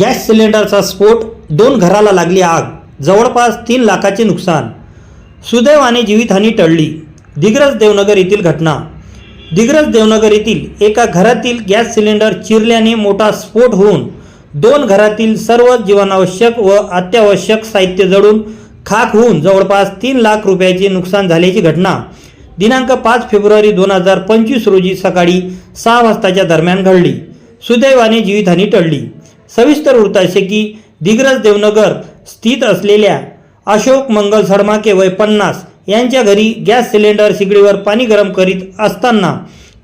Gas सिलेंडरचा स्फोट दोन घराला लागली आग जवळपास तीन लाखाचे नुकसान. सुदैवाने जीवितहानी टळली. दिग्रज देवनगर येथील घटना. दिग्रज देवनगर येथील एका घरातील गॅस सिलेंडर चिरल्याने मोठा स्फोट होऊन दोन घरातील सर्व जीवनावश्यक व अत्यावश्यक साहित्य जळून खाक होऊन जवळपास तीन लाख रुपयाचे नुकसान झाल्याची घटना. दिनांक पाच फेब्रुवारी दोन हजार पंचवीस रोजी सकाळी सहा वाजताच्या दरम्यान घडली. सुदैवाने जीवितहानी टळली. सविस्तर वृत्त असे की दिग्रज देवनगर स्थित असलेल्या अशोक मंगल सडमाके वय पन्नास यांच्या घरी गॅस सिलेंडर शिगडीवर पाणी गरम करीत असताना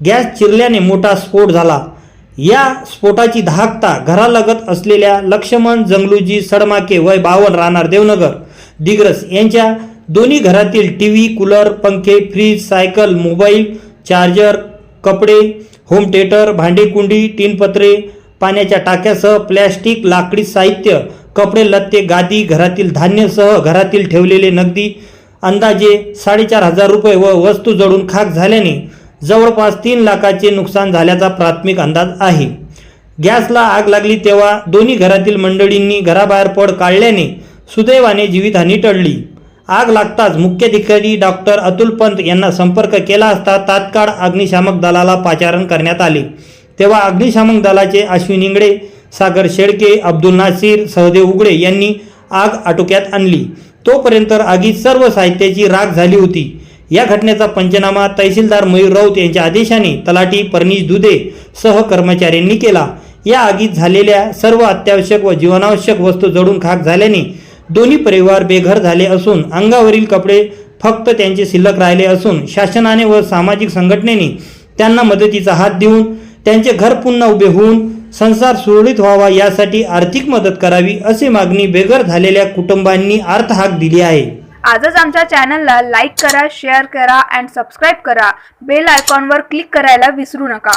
गॅस चिरल्याने मोठा स्फोट झाला. या स्फोटाची धाकता घरालगत असलेल्या लक्ष्मण जंगलूजी सडमाके वय बावन राहणार देवनगर. दिग्रस यांच्या दोन्ही घरातील टी व्ही कूलर पंखे फ्रीज सायकल मोबाईल चार्जर कपडे होम थिएटर भांडेकुंडी टीनपत्रे पाण्याच्या टाक्यासह प्लॅस्टिक लाकडी साहित्य कपडे लत्ते गादी घरातील धान्यसह घरातील ठेवलेले नगदी अंदाजे साडेचार हजार रुपये व वस्तू जळून खाक झाल्याने जवळपास तीन लाखाचे नुकसान झाल्याचा प्राथमिक अंदाज आहे. गॅसला आग लागली तेव्हा दोन्ही घरातील मंडळींनी घराबाहेर पड काढल्याने सुदैवाने जीवितहानी टळली. आग लागताच मुख्याधिकारी डॉक्टर अतुल पंत यांना संपर्क केला असता तात्काळ अग्निशामक दलाला पाचारण करण्यात आले. तेव्हा अग्निशामक दलाचे अश्विन इंगडे सागर शेळके अब्दुल नासीर सहदेव उगडे यांनी आग आटोक्यात आणली. तोपर्यंत आगीत सर्व साहित्याची राख झाली होती. या घटनेचा पंचनामा तहसीलदार मयूर राऊत यांच्या आदेशाने तलाठी परनीश दुधे सह कर्मचाऱ्यांनी केला. या आगीत झालेल्या सर्व अत्यावश्यक व जीवनावश्यक वस्तू जडून खाक झाल्याने दोन्ही परिवार बेघर झाले असून अंगावरील कपडे फक्त त्यांचे शिल्लक राहिले असून शासनाने व सामाजिक संघटनेने त्यांना मदतीचा हात देऊन त्यांचे घर पुन्हा उभे होऊन संसार सुरळीत व्हावा यासाठी आर्थिक मदत करावी अशी मागणी बेघर झालेल्या कुटुंबांनी अर्थहाक दिली आहे. आजच आमच्या चॅनलला लाईक करा शेअर करा अँड सबस्क्राईब करा. बेल आयकॉनवर क्लिक करायला विसरू नका.